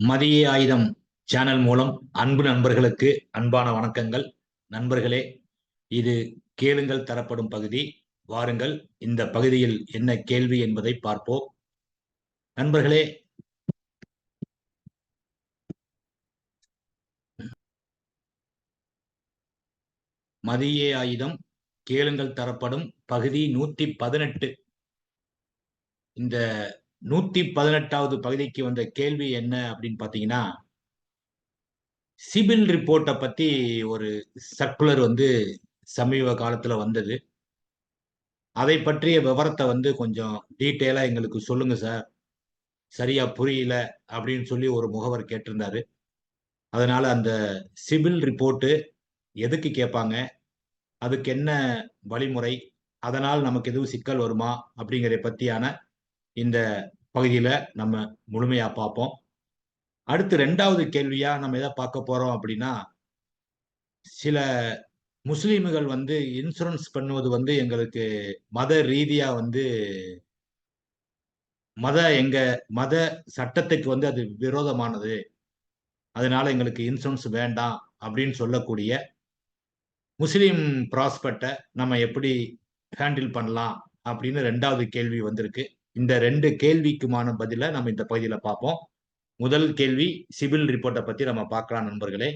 மதிய ஆயுதம் சேனல் மூலம் அன்பு நண்பர்களுக்கு அன்பான வணக்கங்கள். நண்பர்களே இது கேளுங்கள் தரப்படும் பகுதி. வாருங்கள் இந்த பகுதியில் என்ன கேள்வி என்பதை பார்ப்போம். நண்பர்களே மதிய ஆயுதம் கேளுங்கள் தரப்படும் பகுதி நூத்தி பதினெட்டு. இந்த நூத்தி பதினெட்டாவது பகுதிக்கு வந்த கேள்வி என்ன அப்படின்னு பாத்தீங்கன்னா சிபில் ரிப்போர்ட்டை பத்தி ஒரு சர்க்குலர் வந்து சமீப காலத்துல வந்தது. அதை பற்றிய விவரத்தை வந்து கொஞ்சம் டீட்டெயிலா எங்களுக்கு சொல்லுங்க சார். சரியா புரியல அப்படின்னு சொல்லி ஒரு முகவர் கேட்டிருந்தாரு. அதனால அந்த சிபில் ரிப்போர்ட்டு எதுக்கு கேட்பாங்க? அதுக்கு என்ன வழிமுறை? அதனால் நமக்கு எதுவும் சிக்கல் வருமா? அப்படிங்கிறத பத்தியான இந்த பகுதியில நம்ம முழுமையா பார்ப்போம். அடுத்து ரெண்டாவது கேள்வியா நம்ம எதை பார்க்க போறோம் அப்படின்னா சில முஸ்லீம்கள் வந்து இன்சூரன்ஸ் பண்ணுவது வந்து எங்களுக்கு மத ரீதியா வந்து மத எங்க மத சட்டத்துக்கு வந்து அது விரோதமானது. அதனால எங்களுக்கு இன்சூரன்ஸ் வேண்டாம் அப்படின்னு சொல்லக்கூடிய முஸ்லீம் ப்ராஸ்பெக்டை நம்ம எப்படி ஹேண்டில் பண்ணலாம் அப்படின்னு ரெண்டாவது கேள்வி வந்திருக்கு. இந்த ரெண்டு கேள்விக்குமான பதில நம்ம இந்த பகுதியில பார்ப்போம். முதல் கேள்வி சிவில் ரிப்போர்ட்டை பத்தி நம்ம பார்க்கலாம் நண்பர்களே.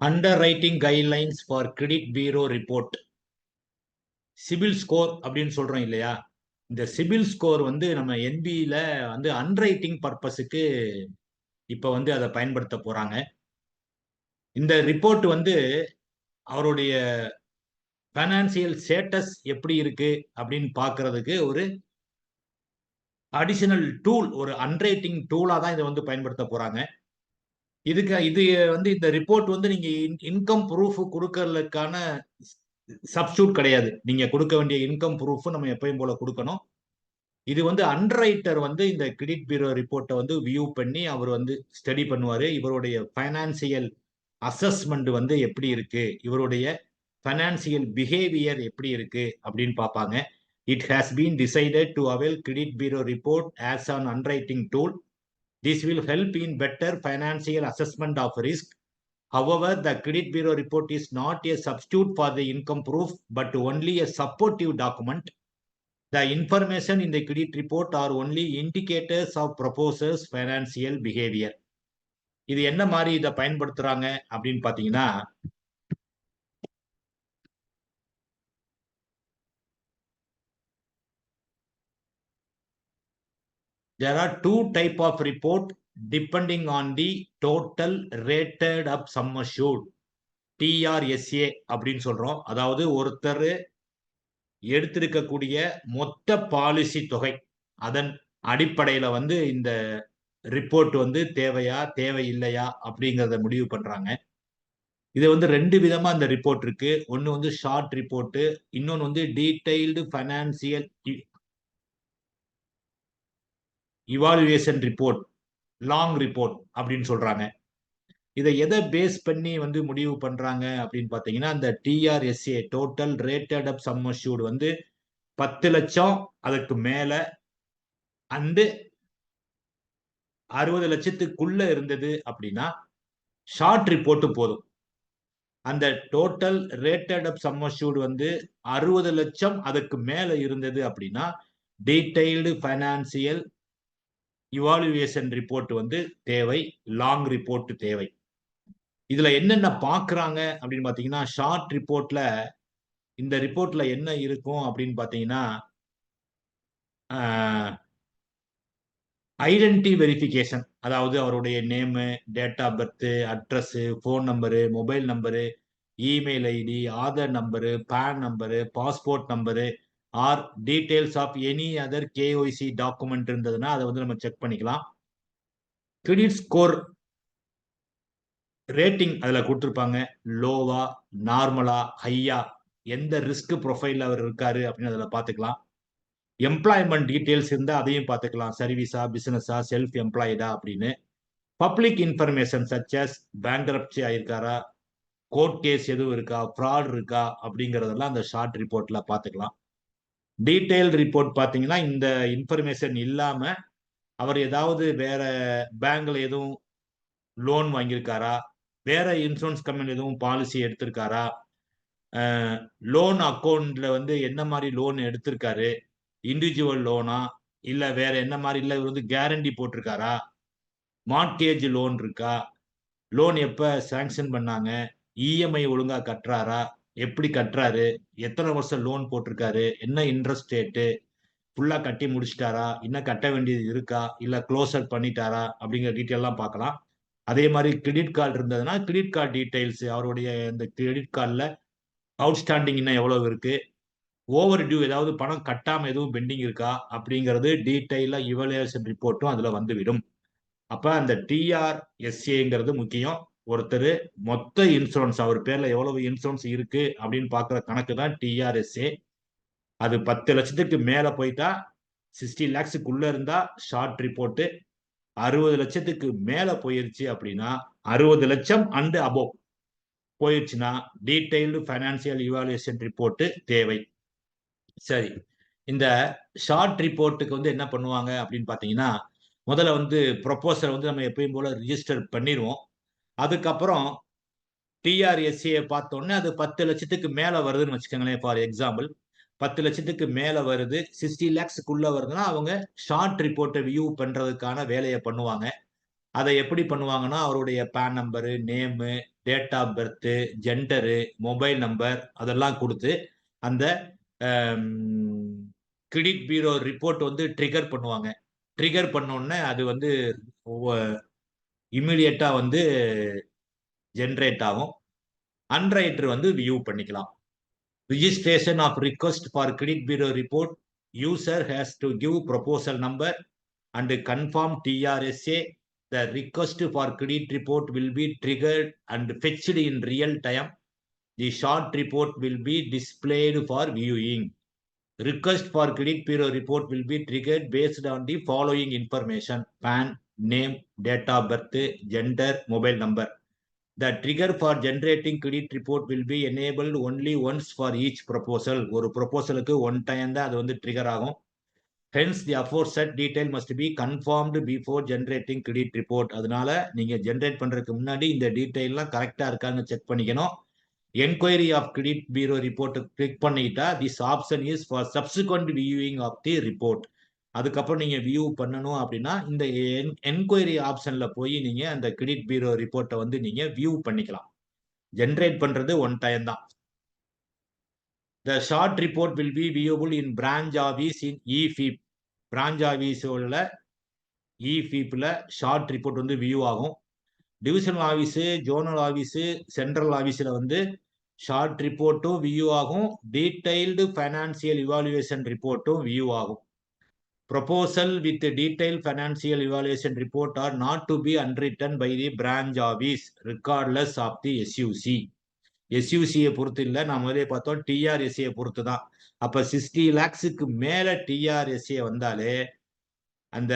Under writing guidelines for credit bureau report CIBIL score அப்படின்னு சொல்றோம் இல்லையா? இந்த சிபில் ஸ்கோர் வந்து நம்ம என்பியில வந்து அன்ரைட்டிங் பர்பஸுக்கு இப்ப வந்து அதை பயன்படுத்த போறாங்க. இந்த ரிப்போர்ட் வந்து அவருடைய ஃபைனான்சியல் ஸ்டேட்டஸ் எப்படி இருக்கு அப்படின்னு பார்க்கறதுக்கு ஒரு அடிஷனல் டூல் ஒரு அன்ரைட்டிங் டூலாக தான் இதை வந்து பயன்படுத்த போறாங்க. இதுக்கு இது வந்து இந்த ரிப்போர்ட் வந்து நீங்க இன்கம் ப்ரூஃப் கொடுக்கறதுக்கான சப்ஸ்டியூட் கிடையாது. நீங்க கொடுக்க வேண்டிய இன்கம் ப்ரூஃப் நம்ம எப்பயும் போல கொடுக்கணும். இது வந்து அண்டர்ரைட்டர் வந்து இந்த கிரெடிட் பீரோ ரிப்போர்ட்டை வந்து வியூ பண்ணி அவர் வந்து ஸ்டடி பண்ணுவார். இவருடைய ஃபைனான்சியல் அசஸ்மெண்ட் வந்து எப்படி இருக்கு? இவருடைய ஃபைனான்சியல் பிஹேவியர் எப்படி இருக்கு அப்படின்னு பார்ப்பாங்க it has been decided to avail credit bureau report as an underwriting tool this will help in better financial assessment of risk however the credit bureau report is not a substitute for the income proof but only a supportive document the information in the credit report are only indicators of proposer's financial behaviour இது என்ன மாதிரி இதை பயன்படுத்துகிறாங்க அப்படின்னு பார்த்தீங்கன்னா there are two type of report depending on the total rated up sum assured. டிஆர்எஸ்ஏ அப்படின்னு சொல்றோம். அதாவது ஒருத்தர் எடுத்திருக்கக்கூடிய மொத்த பாலிசி தொகை. அதன் அடிப்படையில வந்து இந்த ரிப்போர்ட் வந்து தேவையா தேவையில்லையா அப்படிங்கிறத முடிவு பண்றாங்க. இது வந்து ரெண்டு விதமா இந்த ரிப்போர்ட் இருக்கு. ஒன்னு வந்து ஷார்ட் ரிப்போர்ட் இன்னொன்னு வந்து detailed financial evaluation report long report அப்படின்னு சொல்றாங்க. இதை எதை பேஸ் பண்ணி வந்து முடிவு பண்றாங்க அப்படின்னு பாத்தீங்கன்னா அந்த டிஆர்எஸ்ஏ டோட்டல் ரேட்டட் அப் சம்மர்ஷூட் வந்து பத்து லட்சம் அதுக்கு மேல அண்டு அறுபது லட்சத்துக்குள்ள இருந்தது அப்படின்னா ஷார்ட் ரிப்போர்ட் போதும். அந்த டோட்டல் ரேட்டட் அப் சம்மர்ஷூட் வந்து அறுபது லட்சம் அதுக்கு மேல இருந்தது அப்படின்னா டீடைல்டு ஃபைனான்சியல் இவாலுவேஷன் ரிப்போர்ட் வந்து தேவை லாங் ரிப்போர்ட் தேவை. இதுல என்னென்ன பாக்குறாங்க அப்படின்னு பாத்தீங்கன்னா ஷார்ட் ரிப்போர்ட்ல இந்த ரிப்போர்ட்ல என்ன இருக்கும் அப்படின்னு பாத்தீங்கன்னா ஐடென்டி வெரிஃபிகேஷன் அதாவது அவருடைய name date of birth address phone number mobile number email ID Aadhaar number PAN number passport number or details of any other KYC document இருந்ததுன்னா அதை வந்து நம்ம செக் பண்ணிக்கலாம். கிரெடிட் ஸ்கோர் ரேட்டிங் அதில் கொடுத்துருப்பாங்க. லோவா நார்மலா ஹையா எந்த ரிஸ்க் ப்ரொஃபைல் அவர் இருக்காரு அப்படின்னு அதில் பார்த்துக்கலாம். எம்ப்ளாய்மெண்ட் டீட்டெயில்ஸ் இருந்தால் அதையும் பார்த்துக்கலாம். சர்வீஸா பிஸ்னஸா செல்ஃப் எம்ப்ளாய்டா அப்படின்னு public information such as bankruptcy ஆயிருக்காரா? Court case எதுவும் இருக்கா? ஃப்ராட் இருக்கா? அப்படிங்கிறதெல்லாம் அந்த ஷார்ட் ரிப்போர்ட்டில் பார்த்துக்கலாம். டீட்டெயில் ரிப்போர்ட் பார்த்தீங்கன்னா இந்த இன்ஃபர்மேஷன் இல்லாம அவர் ஏதாவது வேற பேங்க்ல எதுவும் லோன் வாங்கியிருக்காரா? வேற இன்சூரன்ஸ் கம்பெனி எதுவும் பாலிசி எடுத்திருக்காரா? லோன் அக்கௌண்ட்ல வந்து என்ன மாதிரி லோன் எடுத்திருக்காரு? இண்டிவிஜுவல் லோனா? இல்ல வேற என்ன மாதிரி? இல்ல இவர் வந்து கேரண்டி போட்டிருக்காரா? மார்க்கேஜ் லோன் இருக்கா? லோன் எப்ப சாங்ஷன் பண்ணாங்க? இஎம்ஐ ஒழுங்கா கட்டுறாரா? எப்படி கட்டுறாரு? எத்தனை வருஷம் லோன் போட்டிருக்காரு? என்ன இன்ட்ரெஸ்ட் ரேட்டு ஃபுல்லாக கட்டி முடிச்சிட்டாரா? இன்னும் கட்ட வேண்டியது இருக்கா? இல்லை க்ளோசர் பண்ணிட்டாரா? அப்படிங்கிற டீட்டெயிலாம் பார்க்கலாம். அதே மாதிரி கிரெடிட் கார்டு இருந்ததுன்னா கிரெடிட் கார்டு டீடைல்ஸ் அவருடைய இந்த கிரெடிட் கார்டில் அவுட்ஸ்டாண்டிங் இன்னும் எவ்வளவு இருக்குது ஓவர் டியூ ஏதாவது பணம் கட்டாமல் எதுவும் பெண்டிங் இருக்கா? அப்படிங்கிறது டீட்டெயிலாக இவலுவேஷன் ரிப்போர்ட்டும் அதில் வந்துவிடும். அப்போ அந்த டிஆர்எஸ்ஏங்கிறது முக்கியம். ஒருத்தர் மொத்த இன்சூரன்ஸ் அவர் பேர்ல எவ்வளவு இன்சூரன்ஸ் இருக்கு அப்படின்னு பாக்குற கணக்கு தான் டிஆர்எஸ்ஏ அது பத்து லட்சத்துக்கு மேல போயிட்டா சிக்ஸ்டி லேக்ஸுக்குள்ள இருந்தா ஷார்ட் ரிப்போர்ட்டு அறுபது லட்சத்துக்கு மேல போயிருச்சு அப்படின்னா அறுபது லட்சம் அண்டு அபோவ் போயிடுச்சுன்னா டீடைல்டு ஃபைனான்சியல் இவாலுவேஷன் ரிப்போர்ட்டு தேவை. சரி இந்த ஷார்ட் ரிப்போர்ட்டுக்கு வந்து என்ன பண்ணுவாங்க அப்படின்னு பார்த்தீங்கன்னா முதல்ல வந்து ப்ரொப்போசல் வந்து நம்ம எப்பயும் போல ரிஜிஸ்டர் பண்ணிடுவோம். அதுக்கப்புறம் டிஆர்எஸ்சியை பார்த்தோன்னே அது பத்து லட்சத்துக்கு மேலே வருதுன்னு வச்சுக்கோங்களேன் ஃபார் எக்ஸாம்பிள் பத்து லட்சத்துக்கு மேலே வருது சிக்ஸ்டி லேக்ஸுக்குள்ளே வருதுன்னா அவங்க ஷார்ட் ரிப்போர்ட்டை வியூ பண்ணுறதுக்கான வேலையை பண்ணுவாங்க. அதை எப்படி பண்ணுவாங்கன்னா அவருடைய PAN number name date of birth gender mobile number அதெல்லாம் கொடுத்து அந்த கிரெடிட் பீரோ ரிப்போர்ட் வந்து ட்ரிகர் பண்ணுவாங்க. ட்ரிகர் பண்ணோடனே அது வந்து இம்மிடியட்டாக வந்து ஜென்ரேட் ஆகும் அன்ரைட்ரு வந்து வியூ பண்ணிக்கலாம் registration of request for credit bureau report user has to give proposal number and confirm DRSA the request for credit report will be triggered and fetched in real time the short report will be displayed for viewing request for credit bureau report will be triggered based on the following information PAN name, date of birth, gender, mobile number. The trigger for generating credit report will be enabled only once for each proposal. ஒரு ப்ரொபோசலுக்கு one time தான் அது வந்து trigger ஆகும் hence the aforesaid detail must be confirmed before generating credit report அதனால நீங்கள் generate பண்ணுறதுக்கு முன்னாடி இந்த டீடைல்லாம் கரெக்டாக இருக்கான்னு செக் பண்ணிக்கணும் enquiry of credit bureau report click பண்ணிட்டா this option is for subsequent viewing of the report அதுக்கப்புறம் நீங்க வியூ பண்ணணும் அப்படின்னா இந்த என் என்கொயரி ஆப்ஷன்ல போய் நீங்க அந்த கிரெடிட் பீரோ ரிப்போர்ட்டை வந்து நீங்க வியூ பண்ணிக்கலாம். ஜென்ரேட் பண்றது ஒன் டைம் தான். The short report will be viewable in branch office in இஃபிப் branch ஆஃபீஸோட உள்ள ஷார்ட் ரிப்போர்ட் வந்து வியூ ஆகும். Divisional office zonal office central ஆஃபீஸில் வந்து ஷார்ட் ரிப்போர்ட்டும் வியூ ஆகும். டீடைல்டு ஃபைனான்சியல் இவாலுவேஷன் ரிப்போர்ட்டும் வியூ ஆகும். Proposal with detail financial evaluation report are not to be underwritten by the branch office regardless of the SUC எஸ்யூசியை பொறுத்து இல்லை நான் முதலே பார்த்தோம் டிஆர்எஸ்சியை பொறுத்து தான் அப்போ சிக்ஸ்டி லேக்ஸுக்கு மேலே டிஆர்எஸ்சியை வந்தாலே அந்த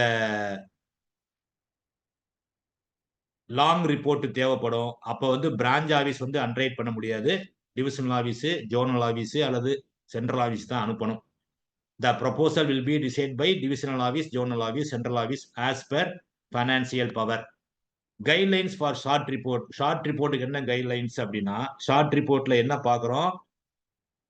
லாங் ரிப்போர்ட் தேவைப்படும். அப்போ வந்து பிரான்ச் ஆஃபீஸ் வந்து அன்ரைட் பண்ண முடியாது. டிவிஷனல் ஆஃபீஸு ஜோனல் ஆஃபீஸு அல்லது சென்ட்ரல் ஆஃபீஸ் தான் அனுப்பணும். The proposal will be decide by divisional office zonal office central office as per financial power guidelines for short report short ரிப்போர்ட்டுக்கு என்ன கைட்லைன்ஸ் அப்படின்னா short ரிப்போர்ட்ல என்ன பார்க்குறோம்?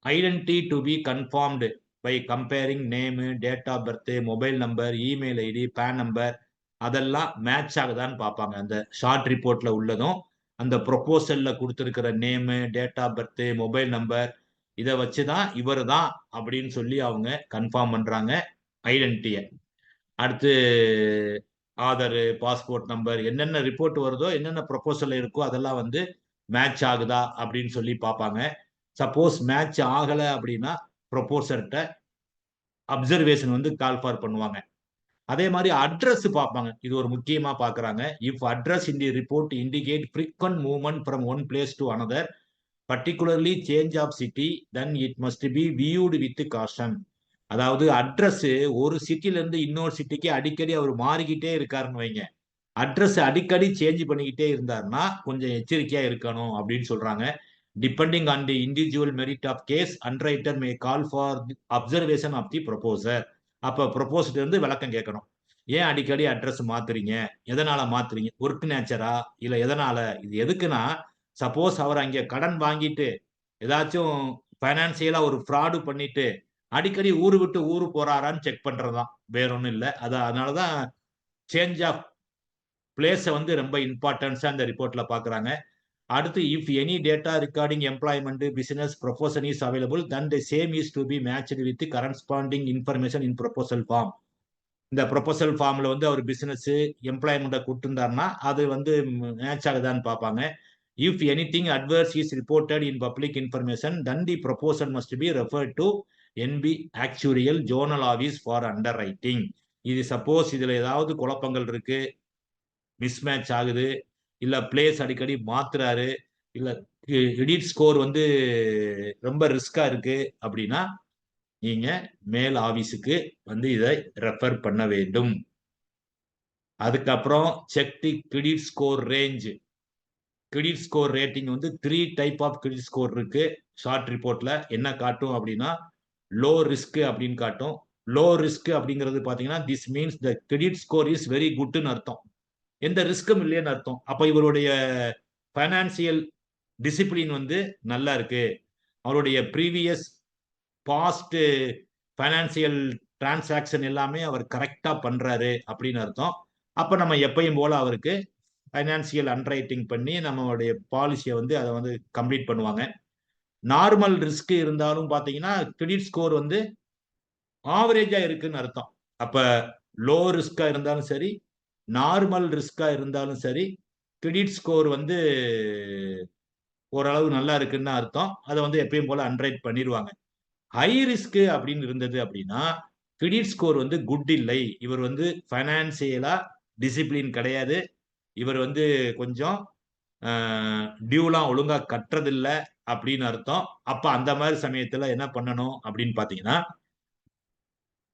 Identity to be confirmed by comparing name date of birth mobile number email ID PAN number அதெல்லாம் match ஆகுதான்னு பார்ப்பாங்க. அந்த short ரிப்போர்ட்ல உள்ளதும் அந்த ப்ரொப்போசல்ல கொடுத்துருக்கிற name date of birth mobile number இதை வச்சு தான் இவர் தான் அப்படின்னு சொல்லி அவங்க கன்ஃபார்ம் பண்றாங்க ஐடென்டிட்டியை அடுத்து ஆதார் பாஸ்போர்ட் நம்பர் என்னென்ன ரிப்போர்ட் வருதோ என்னென்ன ப்ரொபோசல் இருக்கோ அதெல்லாம் வந்து மேட்ச் ஆகுதா அப்படின்னு சொல்லி பார்ப்பாங்க. சப்போஸ் மேட்ச் ஆகலை அப்படின்னா ப்ரொபோசர்கிட்ட அப்சர்வேஷன் வந்து கால் ஃபார் பண்ணுவாங்க. அதே மாதிரி அட்ரஸ் பார்ப்பாங்க. இது ஒரு முக்கியமாக பார்க்குறாங்க. If address in the report indicate frequent movement from one place to another particularly change of city then it must be viewed with caution அதாவது அட்ரஸ் ஒரு சிட்டில இருந்து இன்னொரு சிட்டிக்கு அடிக்கடி அவர் மாறிக்கிட்டே இருக்காருன்னு வைங்க. அட்ரஸ் அடிக்கடி சேஞ்ச் பண்ணிக்கிட்டே இருந்தாருன்னா கொஞ்சம் எச்சரிக்கையா இருக்கணும் அப்படின்னு சொல்றாங்க. Depending on the individual merit of case underwriter may call for observation of the proposer அப்போ ப்ரொபோஸ்ட் இருந்து விளக்கம் கேட்கணும். ஏன் அடிக்கடி அட்ரஸ் மாத்துறீங்க? எதனால மாத்துறீங்க? ஒர்க் நேச்சரா இல்ல எதனால? இது எதுக்குன்னா சப்போஸ் அவர் அங்கே கடன் வாங்கிட்டு ஏதாச்சும் பைனான்சியலா ஒரு ஃப்ராடு பண்ணிட்டு அடிக்கடி ஊர் விட்டு ஊர் போறாரான்னு செக் பண்றதுதான். வேற ஒன்றும் இல்லை. அது அதனாலதான் சேஞ்ச் ஆஃப் பிளேஸை வந்து ரொம்ப இம்பார்ட்டன்ஸாக அந்த ரிப்போர்ட்ல பாக்குறாங்க. அடுத்து if any data regarding employment business profession is available then the same is to be matched with corresponding information in proposal form இந்த ப்ரொபோசல் ஃபார்ம்ல வந்து அவர் பிசினஸ் எம்ப்ளாய்மெண்ட்டை கொடுத்துருந்தாருன்னா அது வந்து மேட்ச் ஆகுதான்னு பார்ப்பாங்க. If anything adverse is reported in public information then the proposal must be refer to NB actuarial zonal office for under writing இது suppose இதில் ஏதாவது குழப்பங்கள் இருக்கு மிஸ்மேட்ச் ஆகுது இல்லை பிளேஸ் அடிக்கடி மாத்துறாரு இல்லை கிரெடிட் ஸ்கோர் வந்து ரொம்ப ரிஸ்கா இருக்கு அப்படின்னா நீங்க மேல் ஆஃபீஸுக்கு வந்து இதை ரெஃபர் பண்ண வேண்டும். அதுக்கப்புறம் check the credit score range credit score rating வந்து three type of credit score இருக்கு. ஷார்ட் ரிப்போர்ட்ல என்ன காட்டும் அப்படின்னா லோ ரிஸ்க் அப்படின்னு காட்டும். லோ ரிஸ்க் அப்படிங்கிறது பார்த்தீங்கன்னா this means the credit score is very குட்னு அர்த்தம். எந்த ரிஸ்க்கும் இல்லைன்னு அர்த்தம். அப்போ இவருடைய ஃபைனான்சியல் டிசிப்ளின் வந்து நல்லா இருக்கு. அவருடைய ப்ரீவியஸ் பாஸ்ட் ஃபைனான்சியல் டிரான்சாக்ஷன் எல்லாமே அவர் கரெக்டாக பண்ணுறாரு அப்படின்னு அர்த்தம். அப்போ நம்ம எப்பயும் போல அவருக்கு ஃபைனான்சியல் அண்ட்ரைட்டிங் பண்ணி நம்மளுடைய பாலிசியை வந்து அதை வந்து கம்ப்ளீட் பண்ணுவாங்க. நார்மல் ரிஸ்க் இருந்தாலும் பார்த்தீங்கன்னா கிரெடிட் ஸ்கோர் வந்து ஆவரேஜாக இருக்குன்னு அர்த்தம். அப்போ லோ ரிஸ்க்காக இருந்தாலும் சரி நார்மல் ரிஸ்க்காக இருந்தாலும் சரி கிரெடிட் ஸ்கோர் வந்து ஓரளவு நல்லா இருக்குன்னு அர்த்தம். அதை வந்து எப்பயும் போல் அண்ட்ரைட் பண்ணிடுவாங்க. ஹை ரிஸ்க்கு அப்படின்னு இருந்தது அப்படின்னா கிரெடிட் ஸ்கோர் வந்து குட் இல்லை. இவர் வந்து ஃபைனான்சியலாக டிசிப்ளின் கிடையாது. இவர் வந்து கொஞ்சம் டியூலாம் ஒழுங்கா கட்டுறதில்ல அப்படின்னு அர்த்தம். அப்ப அந்த மாதிரி சமயத்துல என்ன பண்ணணும் அப்படின்னு பாத்தீங்கன்னா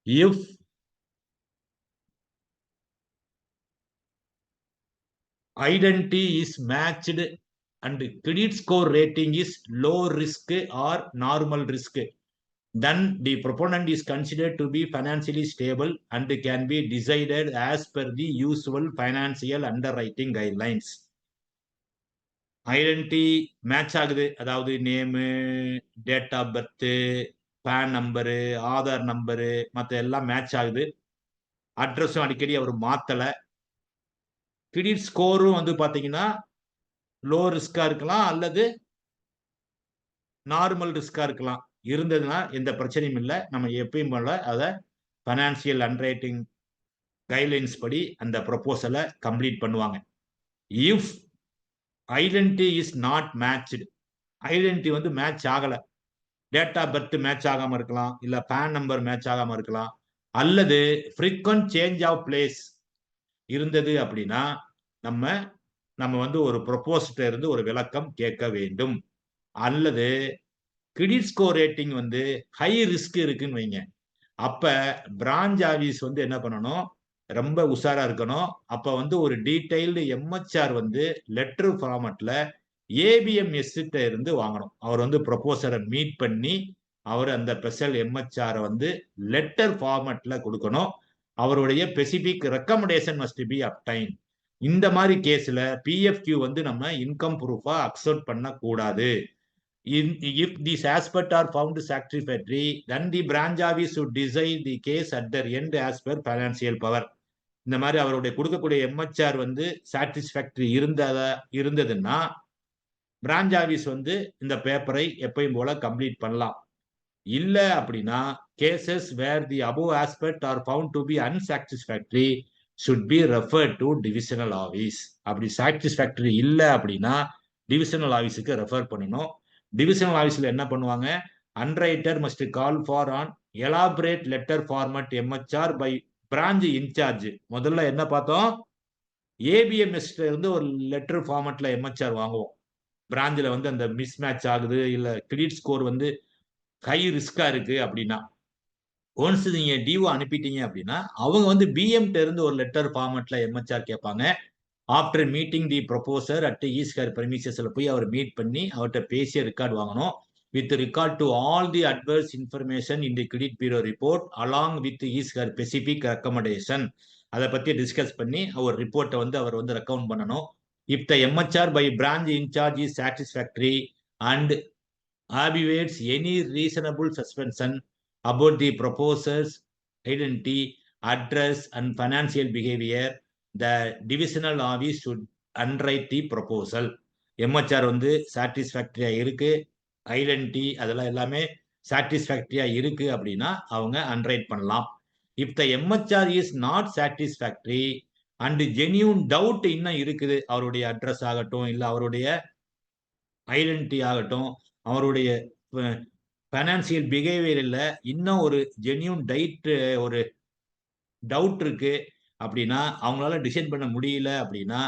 if identity is matched and credit score rating is low risk or normal risk then the proponent is considered to be financially stable and can be decided as per the usual financial underwriting guidelines. Identity match ஆகுது. அதாவது name date of birth PAN number Aadhaar number மற்ற எல்லாம் match ஆகுது. அட்ரஸும் அடிக்கடி அவர் மாற்றலை credit ஸ்கோரும் வந்து பார்த்தீங்கன்னா low ரிஸ்காக இருக்கலாம் அல்லது நார்மல் ரிஸ்காக இருக்கலாம். இருந்ததுன்னா எந்த பிரச்சனையும் இல்லை. நம்ம எப்பயும் போல அதை ஃபைனான்சியல் அண்டர்ரைட்டிங் கைட்லைன்ஸ் படி அந்த ப்ரப்போசலை கம்ப்ளீட் பண்ணுவாங்க. If identity is not matched identity வந்து மேட்ச் ஆகலை. டேட் ஆஃப் பர்த் மேட்ச் ஆகாமல் இருக்கலாம். இல்லை பேன் நம்பர் மேட்ச் ஆகாமல் இருக்கலாம். அல்லது ஃப்ரீக்வன்ட் சேஞ்ச் ஆஃப் பிளேஸ் இருந்தது அப்படின்னா நம்ம நம்ம வந்து ஒரு ப்ரொப்போஸ்ட இருந்து ஒரு விளக்கம் கேட்க வேண்டும். அல்லது கிரெடிட் ஸ்கோர் ரேட்டிங் வந்து ஹை ரிஸ்க் இருக்குன்னு வைங்க. அப்ப பிரான்ச் ஆஃபீஸ் வந்து என்ன பண்ணணும்? ரொம்ப உஷாரா இருக்கணும். அப்ப வந்து ஒரு டீடைல்டு எம்ஹெச்ஆர் வந்து லெட்டர் ஃபார்மட்ல ஏபிஎம்எஸ் இருந்து வாங்கணும். அவர் வந்து ப்ரொபோசரை மீட் பண்ணி அவர் அந்த ஸ்பெஷல் எம்ஹெச்ஆரை வந்து லெட்டர் ஃபார்மட்ல கொடுக்கணும். அவருடைய specific recommendation must be obtain. இந்த மாதிரி கேஸ்ல பிஎஃப்கியூ வந்து நம்ம இன்கம் ப்ரூஃபா அக்செப்ட் பண்ணக்கூடாது. In, if the aspect are found satisfactory, then the branch office should decide the case at their end as per financial power இந்த மாதிரி அவருடைய கொடுக்கக்கூடிய எம்எச்ஆர் வந்து சாட்டிஸ்ஃபேக்டரி இருந்ததா இருந்ததுன்னா பிரான்ச் ஆஃபீஸ் வந்து இந்த பேப்பரை எப்பயும் போல கம்ப்ளீட் பண்ணலாம். இல்லை அப்படின்னா cases where the above aspect are found to be unsatisfactory should be refer to divisional office அப்படி சாட்டிஸ்ஃபேக்டரி இல்லை அப்படின்னா டிவிஷனல் ஆஃபீஸுக்கு ரெஃபர் பண்ணணும். டிவிஷனல் ஆஃபீஸில் என்ன பண்ணுவாங்க? Underwriter must call for an elaborate letter format MHR by branch in charge முதல்ல என்ன பார்த்தோம்? ஏபிஎம்எஸ் இருந்து ஒரு லெட்டர் ஃபார்மட்ல எம்ஹெச்ஆர் வாங்குவோம். பிராஞ்சில் வந்து அந்த மிஸ் மேட்ச் ஆகுது இல்லை கிரெடிட் ஸ்கோர் வந்து ஹை ரிஸ்கா இருக்கு அப்படின்னா. ஒன்ஸ் நீங்க டிஓ அனுப்பிட்டீங்க அப்படின்னா அவங்க வந்து பிஎம்ட இருந்து ஒரு லெட்டர் ஃபார்மட்ல எம்ஹெச்ஆர் கேட்பாங்க. After meeting the proposer at his her பிரமிசஸ்ல போய் அவர் மீட் பண்ணி அவர்கிட்ட பேசிய ரெக்கார்டு வாங்கணும். With regard to all the adverse information in the credit bureau report along with his her specific recommendation அதை பத்தி டிஸ்கஸ் பண்ணி அவர் ரிப்போர்ட்டை வந்து அவர் வந்து ரெக்கமெண்ட் பண்ணணும். If the MHR by branch incharge is satisfactory and obviates any reasonable suspension about the proposer's identity address and financial behaviour the divisional office should underwrite the proposal MHR வந்து சாட்டிஸ்ஃபேக்டரியா இருக்கு. Identity அதெல்லாம் எல்லாமே சாட்டிஸ்ஃபேக்டரியா இருக்கு அப்படின்னா அவங்க underwrite பண்ணலாம். If the MHR is not satisfactory and genuine doubt இன்னும் இருக்குது அவருடைய அட்ரஸ் ஆகட்டும் இல்லை அவருடைய ஐடென்டி ஆகட்டும் அவருடைய ஃபைனான்சியல் பிஹேவியரில் இன்னும் ஒரு ஜென்யூன் டைட் ஒரு டவுட் இருக்கு. அப்படின்னா அவங்களால டிசைட் பண்ண முடியல அப்படின்னா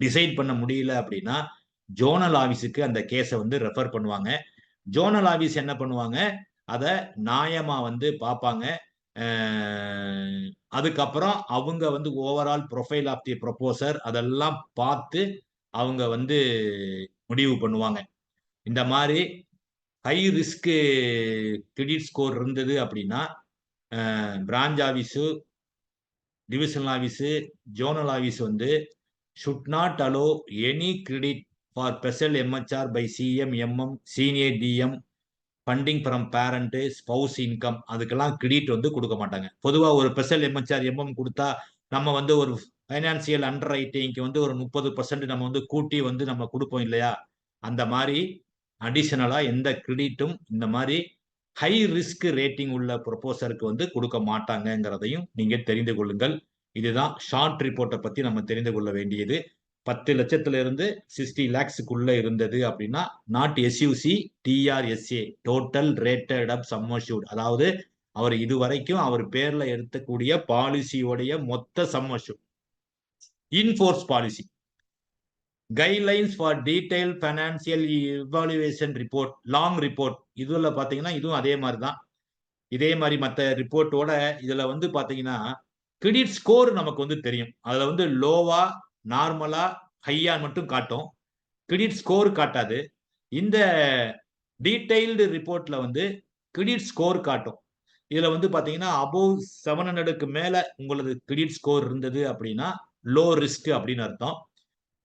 டிசைட் பண்ண முடியல அப்படின்னா ஜோனல் ஆஃபீஸுக்கு அந்த கேஸை வந்து ரெஃபர் பண்ணுவாங்க. ஜோனல் ஆஃபீஸ் என்ன பண்ணுவாங்க? அதை நியாயமா வந்து பார்ப்பாங்க. அதுக்கப்புறம் அவங்க வந்து overall profile of the proposer அதெல்லாம் பார்த்து அவங்க வந்து முடிவு பண்ணுவாங்க. இந்த மாதிரி ஹை ரிஸ்க்கு கிரெடிட் ஸ்கோர் இருந்தது அப்படின்னா branch office divisional office zonal office வந்து should not allow any credit for special MHR by CM MM senior DM funding from parent spouse income அதுக்கெல்லாம் கிரெடிட் வந்து கொடுக்க மாட்டாங்க. பொதுவாக ஒரு ஸ்பெஷல் எம்ஹெச்ஆர் எம்எம் கொடுத்தா நம்ம வந்து ஒரு ஃபைனான்சியல் அண்டர் ரைட்டிங்க்கு வந்து ஒரு முப்பது பர்சன்ட் நம்ம வந்து கூட்டி வந்து நம்ம கொடுப்போம் இல்லையா? அந்த மாதிரி அடிஷனலாக எந்த கிரெடிட்டும் இந்த மாதிரி ஹை ரிஸ்க் ரேட்டிங் உள்ள ப்ரொபோசருக்கு வந்து கொடுக்க மாட்டாங்கங்கிறதையும் நீங்க தெரிந்து கொள்ளுங்கள். இதுதான் ஷார்ட் ரிப்போர்ட்டை பத்தி நம்ம தெரிந்து கொள்ள வேண்டியது. பத்து லட்சத்துல இருந்து சிக்ஸ்டி லேக்ஸுக்குள்ள இருந்தது அப்படின்னா not SUC DRSA total rated up sum assured அதாவது அவர் இதுவரைக்கும் அவர் பேர்ல எடுத்தக்கூடிய பாலிசியோடைய மொத்த sum assured in force policy guidelines for detail financial evaluation report long report இதில் பார்த்தீங்கன்னா இதுவும் அதே மாதிரி தான் இதே மாதிரி மற்ற ரிப்போர்ட்டோட இதில் வந்து பார்த்தீங்கன்னா கிரெடிட் ஸ்கோர் நமக்கு வந்து தெரியும். அதில் வந்து லோவா நார்மலா ஹையா மட்டும் காட்டும். கிரெடிட் ஸ்கோர் காட்டாது. இந்த டீடைல்டு ரிப்போர்ட்ல வந்து கிரெடிட் ஸ்கோர் காட்டும். இதுல வந்து பாத்தீங்கன்னா அபோவ் செவன் ஹண்ட்ரடுக்கு மேல உங்களது கிரெடிட் ஸ்கோர் இருந்தது அப்படின்னா லோ ரிஸ்க் அப்படின்னு அர்த்தம்.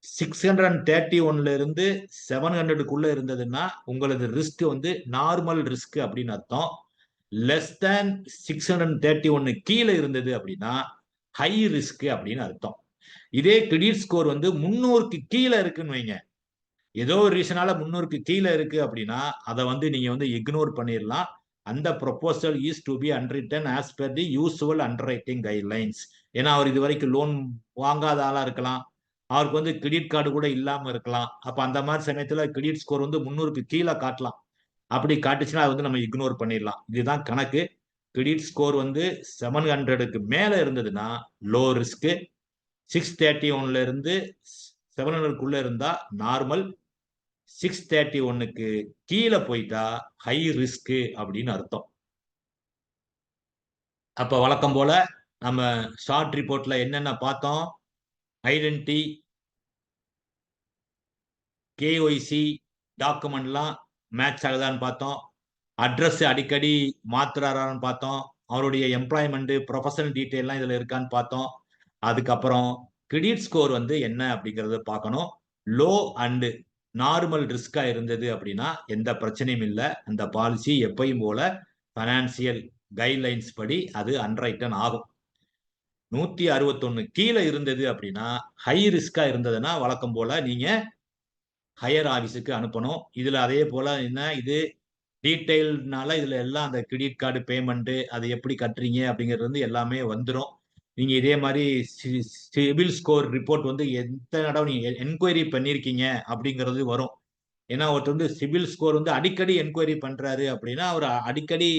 சிக்ஸ் ஹண்ட்ரட் அண்ட் தேர்ட்டி ஒன்ல இருந்து செவன் ஹண்ட்ரடுக்குள்ள இருந்ததுன்னா உங்களது ரிஸ்க் வந்து நார்மல் ரிஸ்க் அப்படின்னு அர்த்தம். Less than six hundred thirty ஒன்னு கீழே இருந்தது அப்படின்னா ஹை ரிஸ்க் அப்படின்னு அர்த்தம். இதே கிரெடிட் ஸ்கோர் வந்து முன்னூறுக்கு கீழே இருக்குன்னு வைங்க. ஏதோ ஒரு ரீசனால முன்னூறுக்கு கீழே இருக்கு அப்படின்னா அதை வந்து நீங்க வந்து இக்னோர் பண்ணிடலாம் அந்த proposal is to be underwritten as per the usual underwriting guidelines ஏன்னா அவர் இது வரைக்கும் லோன் வாங்காத ஆளா இருக்கலாம். அவருக்கு வந்து கிரெடிட் கார்டு கூட இல்லாம இருக்கலாம். அப்ப அந்த மாதிரி சமயத்துல கிரெடிட் ஸ்கோர் வந்து முன்னூறுக்கு கீழே காட்டலாம். அப்படி காட்டுச்சுன்னா அது வந்து நம்ம இக்னோர் பண்ணிடலாம். இதுதான் கணக்கு. கிரெடிட் ஸ்கோர் வந்து செவன் ஹண்ட்ரடுக்கு மேல இருந்ததுன்னா லோ ரிஸ்க்கு சிக்ஸ் தேர்ட்டி ஒன்ல இருந்து செவன் ஹண்ட்ரட்குள்ள இருந்தா நார்மல் சிக்ஸ் தேர்ட்டி ஒன்னுக்கு கீழே போயிட்டா ஹை ரிஸ்க்கு அப்படின்னு அர்த்தம். அப்ப வழக்கம் போல நம்ம ஷார்ட் ரிப்போர்ட்ல என்னென்ன பார்த்தோம்? ஐடென்டி கேஒய்சி டாக்குமெண்ட்லாம் மேட்ச் ஆகுதான்னு பார்த்தோம். அட்ரஸ் அடிக்கடி மாத்துறாரான்னு பார்த்தோம். அவருடைய எம்ப்ளாய்மெண்ட் ப்ரொஃபஷனல் டீட்டெயிலாம் இதில் இருக்கான்னு பார்த்தோம். அதுக்கப்புறம் கிரெடிட் ஸ்கோர் வந்து என்ன அப்படிங்கிறத பார்க்கணும். லோ அண்டு நார்மல் ரிஸ்காக இருந்தது அப்படின்னா எந்த பிரச்சனையும் இல்லை. அந்த பாலிசி எப்பயும் போல ஃபைனான்சியல் கைட்லைன்ஸ் படி அது அன்ரைட்டன் ஆகும். நூத்தி அறுபத்தொன்னு கீழே இருந்தது அப்படின்னா ஹை ரிஸ்கா இருந்ததுன்னா வழக்கம் போல நீங்க ஹையர் ஆஃபீஸுக்கு அனுப்பணும். இதுல அதே போல என்ன இது டீட்டெயில்னால இதுல எல்லாம் அந்த கிரெடிட் கார்டு பேமெண்ட் அது எப்படி கட்டுறீங்க அப்படிங்கிறது வந்து எல்லாமே வந்துடும் நீங்க இதே மாதிரி சிபில் ஸ்கோர் ரிப்போர்ட் வந்து எந்த தடவை நீங்க என்கொயரி பண்ணிருக்கீங்க அப்படிங்கிறது வரும். ஏன்னா ஒருத்தர் வந்து சிபில் ஸ்கோர் வந்து அடிக்கடி என்கொயரி பண்றாரு அப்படின்னா அவர் அடிக்கடி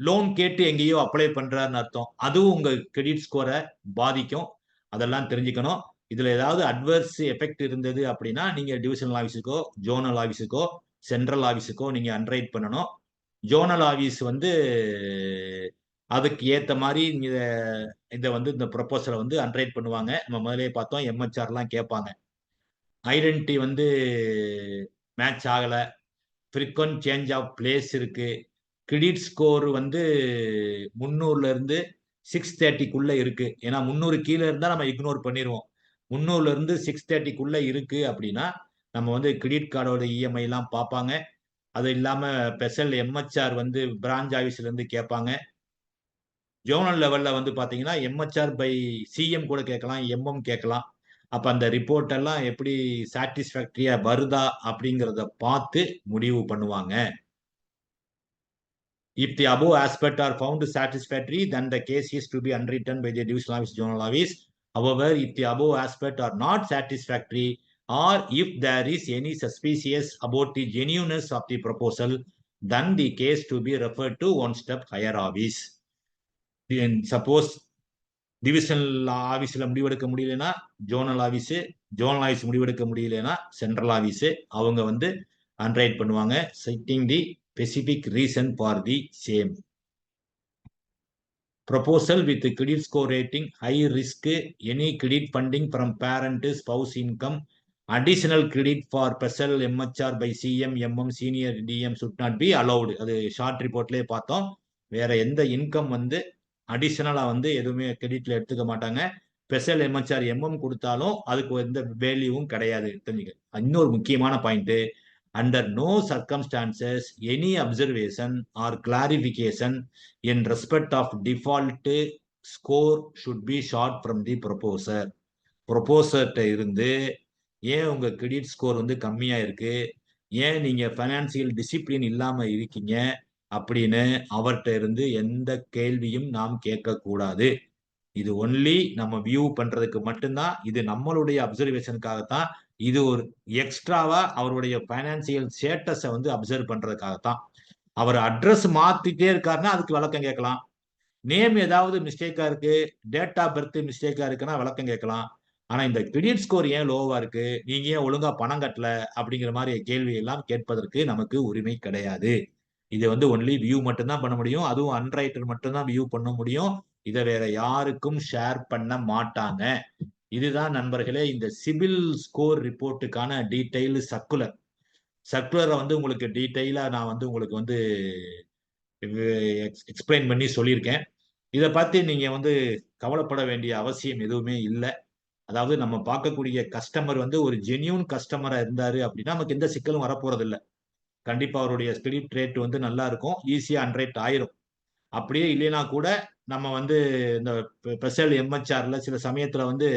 லோன் கேட்டு எங்கேயோ அப்ளை பண்றாருன்னு அர்த்தம். அதுவும் உங்க கிரெடிட் ஸ்கோரை பாதிக்கும். அதெல்லாம் தெரிஞ்சுக்கணும். இதுல ஏதாவது அட்வர்ஸ் எஃபெக்ட் இருந்தது அப்படின்னா நீங்க டிவிஷனல் ஆஃபீஸுக்கோ ஜோனல் ஆஃபீஸுக்கோ சென்ட்ரல் ஆஃபீஸுக்கோ நீங்க அன்ரைட் பண்ணணும். ஜோனல் ஆஃபீஸ் வந்து அதுக்கு ஏற்ற மாதிரி இத இதை வந்து இந்த ப்ரொபோசலை வந்து அன்ரைட் பண்ணுவாங்க. நம்ம முதலே பார்த்தோம் எம்ஹெச்ஆர்லாம் கேட்பாங்க. ஐடென்டிட்டி வந்து மேட்ச் ஆகலை. ஃப்ரீக்வென்ட் சேஞ்ச் ஆஃப் பிளேஸ் இருக்குது கிரெடிட் ஸ்கோர் வந்து 300ல இருந்து 630க்குள்ள இருக்கு. ஏன்னா முந்நூறு கீழே இருந்தா நம்ம இக்னோர் பண்ணிடுவோம் முந்நூறுல இருந்து 630க்குள்ள இருக்கு அப்படின்னா, நம்ம வந்து கிரெடிட் கார்டோட இஎம்ஐ எல்லாம் பார்ப்பாங்க. அது இல்லாம ஸ்பெஷல் எம்எச்ஆர் வந்து பிரான்ச் ஆஃபீஸ்ல இருந்து கேட்பாங்க. ஜோனல் லெவல்ல வந்து பாத்தீங்கன்னா எம்எச்ஆர் பை சிஎம் கூட கேட்கலாம், எம்எம் கேட்கலாம். அப்ப அந்த ரிப்போர்ட் எல்லாம் எப்படி சாட்டிஸ்ஃபாக்டரியா வருதா அப்படிங்கிறத பார்த்து முடிவு பண்ணுவாங்க. If the above aspects are found satisfactory, then the case is to be unwritten by the divisional office, journal office. However, if the above aspects are not satisfactory, or if there is any suspicious about the genuineness of the proposal, then the case to be referred to one step higher office. Then suppose divisional ஆபீஸ்ல முடிவெடுக்க முடியலன்னா zonal office zonal office முடிவெடுக்க முடியலன்னா central office அவங்க வந்து underwrite பண்ணுவாங்க citing the specific reason for the same. proposal with credit score rating high risk any credit funding from parent spouse income additional credit for special MHR by CM MM senior DM should not be allowed அது short ரிப்போர்ட்லயே பார்த்தோம் வேற எந்த income வந்து அடிஷனலா வந்து எதுவுமே கிரெடிட்ல எடுத்துக்க மாட்டாங்க ஸ்பெஷல் எம்எச்ஆர் எம்எம் கொடுத்தாலும் அதுக்கு எந்த வேல்யூவும் கிடையாது தெரிஞ்சுக்க இன்னொரு முக்கியமான point under no circumstances any observation or clarification in respect of default score should be sought from the proposer ப்ரொப்போசர்கிட்ட இருந்து ஏன் உங்கள் கிரெடிட் ஸ்கோர் வந்து கம்மியாக இருக்கு? ஏன் நீங்கள் ஃபைனான்சியல் டிசிப்ளின் இல்லாமல் இருக்கீங்க? அப்படின்னு அவர்கிட்ட இருந்து எந்த கேள்வியும் நாம் கேட்கக்கூடாது. இது ஒன்லி நம்ம வியூ பண்ணுறதுக்கு மட்டும்தான் இது நம்மளுடைய அப்சர்வேஷனுக்காகத்தான் இது ஒரு எக்ஸ்ட்ராவா அவருடைய பைனான்சியல் ஸ்டேட்டஸை வந்து அப்சர்வ் பண்றதுக்காகத்தான். அவர் அட்ரஸ் மாத்திட்டே இருக்காருன்னா அதுக்கு விளக்கம் கேட்கலாம். நேம் ஏதாவது மிஸ்டேக்கா இருக்கு டேட் ஆஃப் பர்த் மிஸ்டேக்கா இருக்குன்னா விளக்கம் கேட்கலாம். ஆனா இந்த கிரெடிட் ஸ்கோர் ஏன் லோவா இருக்கு நீங்க ஏன் ஒழுங்கா பணம் கட்டல அப்படிங்கிற மாதிரி கேள்வி எல்லாம் கேட்பதற்கு நமக்கு உரிமை கிடையாது. இது வந்து ஒன்லி வியூ மட்டும்தான் பண்ண முடியும் அதுவும் அன்ரைட்டர் மட்டும்தான் வியூ பண்ண முடியும். இதை வேற யாருக்கும் ஷேர் பண்ண மாட்டாங்க. இதுதான் நண்பர்களே இந்த சிபில் ஸ்கோர் ரிப்போர்ட்டுக்கான டீடைல் சர்க்குலர். சர்க்குலரை வந்து உங்களுக்கு டீட்டெயிலாக நான் வந்து உங்களுக்கு வந்து எக்ஸ்பிளைன் பண்ணி சொல்லியிருக்கேன். இதை பார்த்து நீங்கள் வந்து கவலைப்பட வேண்டிய அவசியம் எதுவுமே இல்லை. அதாவது நம்ம பார்க்கக்கூடிய கஸ்டமர் வந்து ஒரு ஜென்யூன் கஸ்டமராக இருந்தார் அப்படின்னா நமக்கு எந்த சிக்கலும் வரப்போகிறதில்ல இல்லை அவருடைய ஸ்கிரிப்ட் ரேட் வந்து நல்லா இருக்கும். ஈஸியாக அன்ரேட் ஆயிரும். அப்படியே இல்லைன்னா கூட நம்ம வந்து இந்த ஸ்பெஷல் எம்ஹெச்ஆரில் சில சமயத்தில் வந்து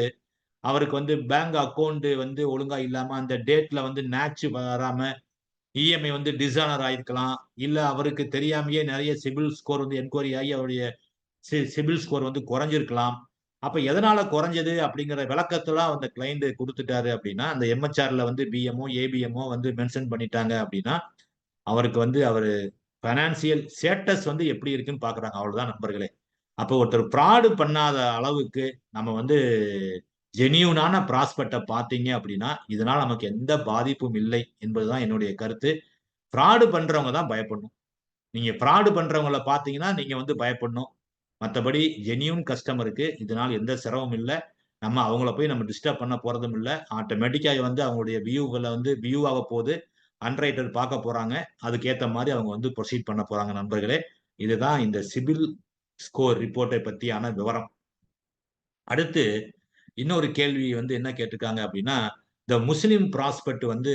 அவருக்கு வந்து பேங்க் அக்கௌண்ட் வந்து ஒழுங்கா இல்லாம அந்த டேட்ல வந்து நேச்சு வராம இஎம்ஐ வந்து டிசானர் ஆயிருக்கலாம். இல்ல அவருக்கு தெரியாமையே நிறைய சிபில் ஸ்கோர் வந்து என்கொயரி ஆகி அவருடைய சிபில் ஸ்கோர் வந்து குறைஞ்சிருக்கலாம். அப்ப எதனால குறைஞ்சது அப்படிங்கிற விளக்கத்தெல்லாம் அந்த கிளைண்ட் கொடுத்துட்டாரு அப்படின்னா அந்த எம்ஹெச்ஆர்ல வந்து பிஎம்ஓ ஏபிஎம்ஓ வந்து மென்ஷன் பண்ணிட்டாங்க அப்படின்னா அவருக்கு வந்து அவரு பைனான்சியல் ஸ்டேட்டஸ் வந்து எப்படி இருக்குன்னு பாக்குறாங்க அவ்வளவுதான் நண்பர்களே. அப்போ ஒருத்தர் ஃப்ராடு பண்ணாத அளவுக்கு நம்ம வந்து ஜெனியூனான ப்ராஸ்பெக்டை பார்த்தீங்க அப்படின்னா இதனால் நமக்கு எந்த பாதிப்பும் இல்லை என்பதுதான் என்னுடைய கருத்து. ஃப்ராடு பண்ணுறவங்க தான் பயப்படணும். நீங்கள் ஃப்ராடு பண்ணுறவங்கள பார்த்தீங்கன்னா நீங்கள் வந்து பயப்படணும். மற்றபடி ஜெனியூன் கஸ்டமருக்கு இதனால் எந்த சிரமம் இல்லை. நம்ம அவங்கள போய் நம்ம டிஸ்டர்ப் பண்ண போகிறதும் இல்லை. ஆட்டோமேட்டிக்காக வந்து அவங்களுடைய வியூகளை வந்து வியூ ஆக போகுது. அன்ரைட்டர் பார்க்க போகிறாங்க அதுக்கேற்ற மாதிரி அவங்க வந்து ப்ரொசீட் பண்ண போகிறாங்க நண்பர்களே. இதுதான் இந்த சிபில் ஸ்கோர் ரிப்போர்ட்டை பற்றியான விவரம். அடுத்து இன்னொரு கேள்வி வந்து என்ன கேட்டிருக்காங்க அப்படின்னா இந்த முஸ்லிம் ப்ராஸ்பெக்ட் வந்து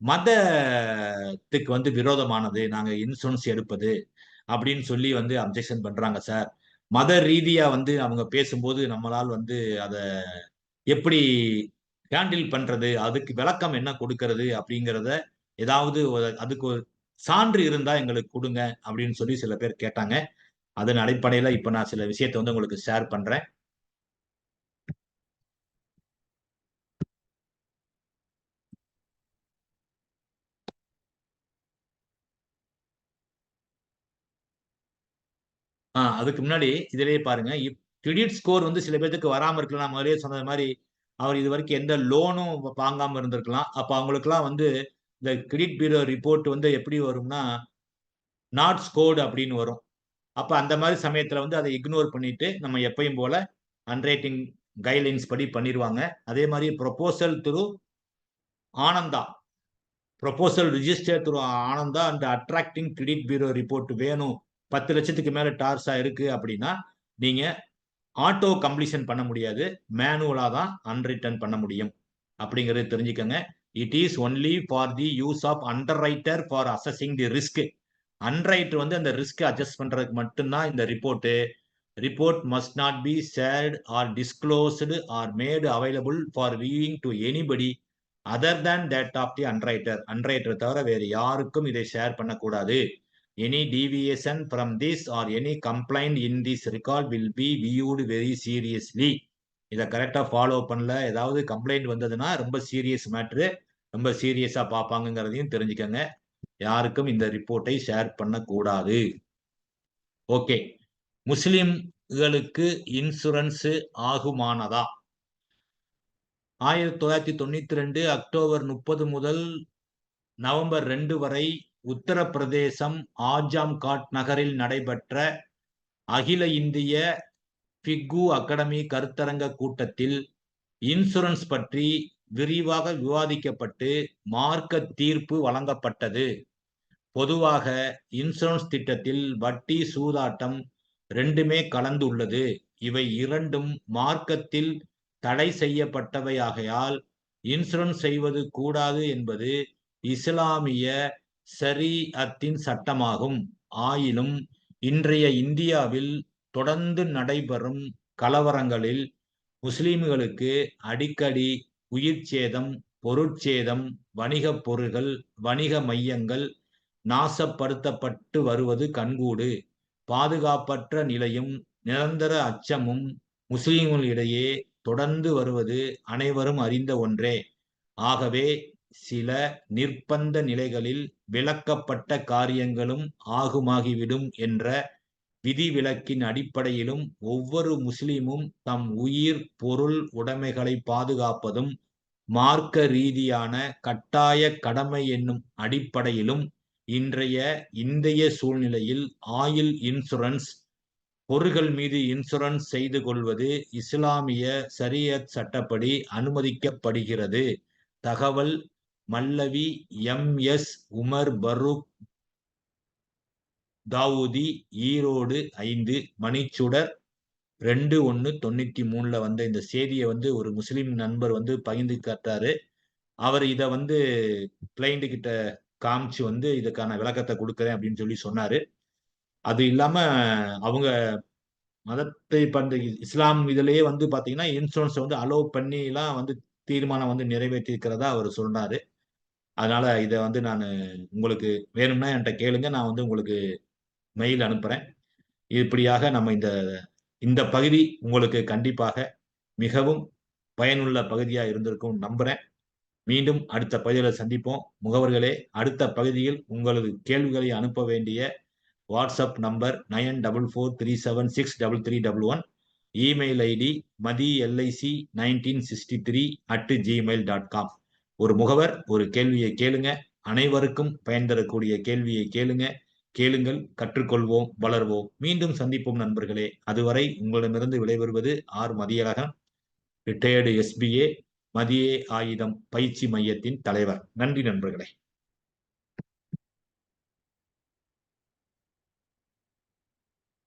மதத்துக்கு வந்து விரோதமானது நாங்கள் இன்சூரன்ஸ் எடுப்பது அப்படின்னு சொல்லி வந்து அப்ஜெக்ஷன் பண்றாங்க சார் மத ரீதியா வந்து அவங்க பேசும்போது நம்மளால் வந்து அதை எப்படி ஹேண்டில் பண்றது அதுக்கு விளக்கம் என்ன கொடுக்கறது அப்படிங்கிறத ஏதாவது அதுக்கு ஒரு சான்று இருந்தா எங்களுக்கு கொடுங்க அப்படின்னு சொல்லி சில பேர் கேட்டாங்க. அதன் அடிப்படையில இப்ப நான் சில விஷயத்த வந்து உங்களுக்கு ஷேர் பண்றேன். ஆஹ் அதுக்கு முன்னாடி இதிலேயே பாருங்க. கிரெடிட் ஸ்கோர் வந்து சில பேர்த்துக்கு வராம இருக்கலாம். முதலே சொன்னது மாதிரி அவர் இது வரைக்கும் எந்த லோனும் வாங்காம இருந்திருக்கலாம். அப்ப அவங்களுக்குலாம் வந்து இந்த கிரெடிட் பீரோ ரிப்போர்ட் வந்து எப்படி வரும்னா நாட் ஸ்கோர்டு அப்படின்னு வரும். அப்போ அந்த மாதிரி சமயத்தில் வந்து அதை இக்னோர் பண்ணிட்டு நம்ம எப்பயும் போல அன்ரைட்டிங் கைட்லைன்ஸ் படி பண்ணிடுவாங்க அதே மாதிரி proposal through Ananda. Proposal register through Ananda and attracting credit bureau report வேணும். பத்து லட்சத்துக்கு மேல டார்ஸா இருக்கு அப்படின்னா நீங்க ஆட்டோ கம்ப்ளீஷன் பண்ண முடியாது. மேனுவலா தான் அன்ரிட்டன் பண்ண முடியும். அப்படிங்கறது தெரிஞ்சுக்கோங்க. It is only for the use of underwriter for assessing the risk underwriter வந்து அந்த ரிஸ்க் அட்ஜஸ்ட் பண்றதுக்கு மட்டும்தான் இந்த report report must not be shared or disclosed or made available for viewing to anybody other than that of the underwriter underwriter தவிர வேறு யாருக்கும் இதை share பண்ணக்கூடாது. Any deviation from this or any complaint in this record will be viewed very seriously இதை கரெக்டாக follow பண்ணல. ஏதாவது complaint வந்ததுன்னா ரொம்ப சீரியஸ் மேட்ரு ரொம்ப சீரியஸாக பார்ப்பாங்கங்கிறதையும் தெரிஞ்சுக்கோங்க. யாருக்கும் இந்த ரிப்போர்ட்டை ஷேர் பண்ணக்கூடாது. ஓகே முஸ்லிம்களுக்கு இன்சூரன்ஸு ஆகுமானதா? ஆயிரத்தி தொள்ளாயிரத்தி தொண்ணூற்றி ரெண்டு அக்டோபர் முப்பது முதல் நவம்பர் ரெண்டு வரை உத்தரப்பிரதேசம் ஆஜாம் காட் நகரில் நடைபெற்ற அகில இந்திய பிக்கு அகாடமி கருத்தரங்க கூட்டத்தில் இன்சூரன்ஸ் பற்றி விரிவாக விவாதிக்கப்பட்டு மார்க்க தீர்ப்பு வழங்கப்பட்டது. பொதுவாக இன்சூரன்ஸ் திட்டத்தில் வட்டி சூதாட்டம் ரெண்டுமே கலந்துள்ளது. இவை இரண்டும் மார்க்கத்தில் தடை செய்யப்பட்டவையாகையால் இன்சூரன்ஸ் செய்வது கூடாது என்பது இஸ்லாமிய அத்தின் சட்டமாகும். ஆயினும் இன்றைய இந்தியாவில் தொடர்ந்து நடைபெறும் கலவரங்களில் முஸ்லிம்களுக்கு அடிக்கடி உயிர் சேதம் பொருட்சேதம் வணிகப் பொருள்கள் வணிக மையங்கள் நாசப்படுத்தப்பட்டு வருவது கண்கூடு. பாதுகாப்பற்ற நிலையும் நிரந்தர அச்சமும் முஸ்லிம்களிடையே தொடர்ந்து வருவது அனைவரும் அறிந்த ஒன்றே. ஆகவே சில நிர்பந்த நிலைகளில் விளக்கப்பட்ட காரியங்களும் ஆகுமாகிவிடும் என்ற விதிவிலக்கின் அடிப்படையிலும் ஒவ்வொரு முஸ்லிமும் தம் உயிர் பொருள் உடைமைகளை பாதுகாப்பதும் மார்க்க ரீதியான கட்டாய கடமை என்னும் அடிப்படையிலும் இன்றைய இந்திய சூழ்நிலையில் ஆயில் இன்சூரன்ஸ் பொருள்கள் மீது இன்சூரன்ஸ் செய்து கொள்வது இஸ்லாமிய சரியத் சட்டப்படி அனுமதிக்கப்படுகிறது. தகவல் மல்லவி எம் எஸ் உமர் பரூக் தாவூதி ஈரோடு ஐந்து மணிச்சுடர் ரெண்டு ஒன்று தொண்ணூற்றி மூணில் வந்த இந்த செய்தியை வந்து ஒரு முஸ்லீம் நண்பர் வந்து பகிர்ந்து காட்டாரு அவர் இதை வந்து கிளைண்ட் கிட்ட காமிச்சு வந்து இதுக்கான விளக்கத்தை கொடுக்குறேன் அப்படின்னு சொல்லி சொன்னாரு. அது இல்லாம அவங்க மதத்தை பண்ற இஸ்லாம் இதுலயே வந்து பாத்தீங்கன்னா இன்சூரன்ஸ் வந்து அலோவ் பண்ணி எல்லாம் வந்து தீர்மானம் வந்து நிறைவேற்றி இருக்கிறதா அவர் சொன்னார் அதனால இதை வந்து நான் உங்களுக்கு வேணும்னா என்கிட்ட கேளுங்க. நான் வந்து உங்களுக்கு மெயில் அனுப்புறேன். இப்படியாக நம்ம இந்த இந்த பகுதி உங்களுக்கு கண்டிப்பாக மிகவும் பயனுள்ள பகுதியாக இருந்திருக்கும் நம்புறேன். மீண்டும் அடுத்த பகுதியில் சந்திப்போம். முகவர்களே அடுத்த பகுதியில் உங்களது கேள்விகளை அனுப்ப வேண்டிய WhatsApp number nine double four three seven six double three double one email ID Mathi LIC nineteen sixty three at Gmail dot com ஒரு முகவர் ஒரு கேள்வியை கேளுங்க. அனைவருக்கும் பயன் தரக்கூடிய கேள்வியை கேளுங்க. கேளுங்கள் கற்றுக்கொள்வோம் வளர்வோம். மீண்டும் சந்திப்போம் நண்பர்களே. அதுவரை உங்களிடமிருந்து விடைபெறுவது ஆர் மதியழகன் ரிட்டையர்டு எஸ்பிஏ மதியே ஆயுதம் பயிற்சி மையத்தின் தலைவர். நன்றி நண்பர்களே.